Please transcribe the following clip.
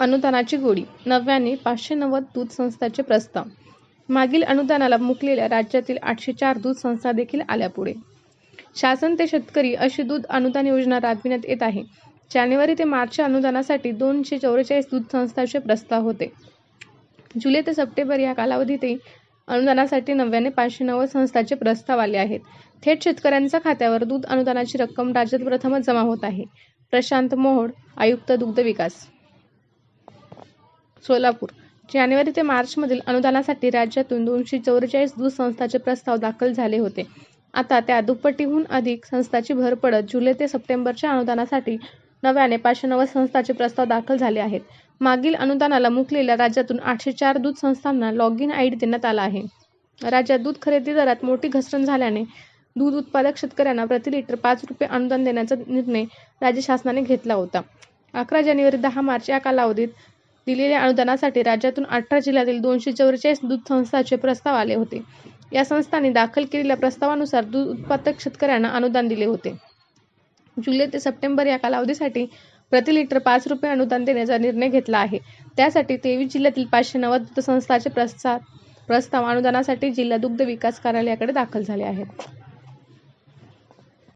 अनुदानाची गोडी. नव्याने पाचशे नव्वद दूध संस्थाचे प्रस्ताव. मागील अनुदानाला मुकलेल्या राज्यातील आठशे चार दूध संस्था देखील आल्या पुढे. शासन ते शेतकरी अशी दूध अनुदान योजना राबविण्यात येत आहे. जानेवारी ते मार्च अनुदानासाठी दोनशे चौवेचाळीस दूध संस्थांचे प्रस्ताव होते. जुलै ते सप्टेंबर या कालावधीतही अनुदानासाठी नव्याने पाचशे नव्वद संस्थांचे प्रस्ताव आले आहेत. थेट शेतकऱ्यांच्या खात्यावर दूध अनुदानाची रक्कम राज्यात प्रथमच जमा होत आहे. प्रशांत मोहोड आयुक्त दुग्ध विकास. सोलापूर. जानेवारी ते मार्चमधील अनुदानासाठी राज्यातून दोनशे चौवेचाळीस दूध संस्थांचे प्रस्ताव दाखल झाले होते. आता त्या दुप्पटीहून अधिक संस्थाची भर पडत जुलै ते सप्टेंबरच्या अनुदानासाठी नव्याने पाचशे नव्वद संस्थांचे प्रस्ताव दाखल झाले आहेत. मागील अनुदानाला मुकलेल्या राज्यातून आठशे चार दूध संस्थांना लॉगिन आय डी देण्यात आला आहे. राज्यात दूध खरेदी दरात मोठी घसरण झाल्याने दूध उत्पादक शेतकऱ्यांना प्रति लिटर पाच रुपये अनुदान देण्याचा निर्णय राज्य शासनाने घेतला होता. अकरा जानेवारी दहा मार्च या कालावधीत दिलेल्या अनुदानासाठी राज्यातून अठरा जिल्ह्यातील दोनशे चौवेचाळीस दूध संस्थांचे प्रस्ताव आले होते. या संस्थांनी दाखल केलेल्या प्रस्तावानुसार दूध उत्पादक शेतकऱ्यांना अनुदान दिले होते. जुलै ते सप्टेंबर या कालावधीसाठी प्रति लिटर पाच रुपये अनुदान देण्याचा निर्णय घेतला आहे. त्यासाठी तेवीस जिल्ह्यातील पाचशे नव्वद दूध संस्थांचे प्रस्ताव प्रस्ताव अनुदानासाठी जिल्हा दुग्ध विकास कार्यालयाकडे दाखल झाले आहेत.